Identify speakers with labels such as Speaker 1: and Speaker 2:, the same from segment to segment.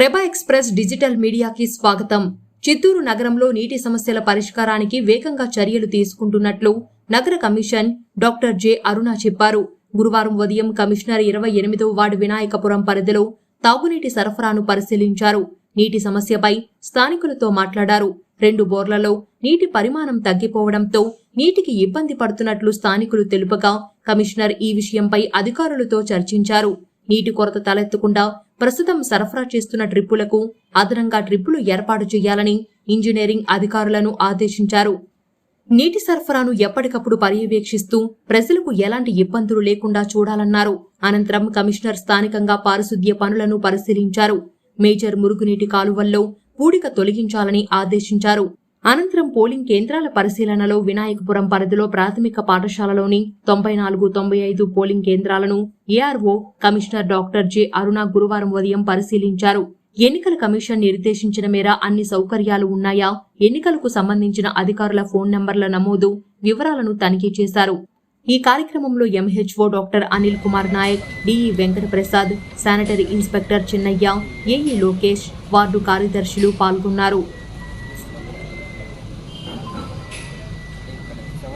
Speaker 1: ప్రభ express digital మీడియాకి స్వాగతం. చిత్తూరు నగరంలో నీటి సమస్యల పరిష్కారానికి వేగంగా చర్యలు తీసుకుంటున్నట్లు నగర కమిషన్ డాక్టర్ జె అరుణ చెప్పారు. గురువారం ఉదయం కమిషనర్ ఇరవై ఎనిమిదో వార్డు వినాయకపురం పరిధిలో తాగునీటి సరఫరాను పరిశీలించారు. నీటి సమస్యపై స్థానికులతో మాట్లాడారు. రెండు బోర్లలో నీటి పరిమాణం తగ్గిపోవడంతో నీటికి ఇబ్బంది పడుతున్నట్లు స్థానికులు తెలుపగా కమిషనర్ ఈ విషయంపై అధికారులతో చర్చించారు. నీటి కొరత తలెత్తకుండా ప్రస్తుతం సరఫరా చేస్తున్న ట్రిప్పులకు అదనంగా ట్రిప్పులు ఏర్పాటు చేయాలని ఇంజనీరింగ్ అధికారులను ఆదేశించారు. నీటి సరఫరాను ఎప్పటికప్పుడు పర్యవేక్షిస్తూ ప్రజలకు ఎలాంటి ఇబ్బందులు లేకుండా చూడాలన్నారు. అనంతరం కమిషనర్ స్థానికంగా పారిశుద్ధ్య పనులను పరిశీలించారు. మేజర్ మురుగునీటి కాలువల్లో పూడిక తొలగించాలని ఆదేశించారు. అనంతరం పోలింగ్ కేంద్రాల పరిశీలనలో వినాయకపురం పరిధిలో ప్రాథమిక పాఠశాలలోని తొంభై నాలుగు తొంభై ఐదు పోలింగ్ కేంద్రాలను ARO commissioner doctor J Aruna గురువారం ఉదయం పరిశీలించారు. ఎన్నికల కమిషన్ నిర్దేశించిన మేర అన్ని సౌకర్యాలు ఉన్నాయా? ఎన్నికలకు సంబంధించిన అధికారుల ఫోన్ నంబర్ల నమోదు వివరాలను తనిఖీ చేశారు. ఈ కార్యక్రమంలో MHO doctor Anil Kumar Naik DE Venkata Prasad sanitary inspector Chinnaiah AE Lokesh ward కార్యదర్శులు పాల్గొన్నారు.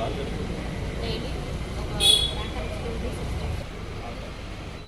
Speaker 1: Doctor daily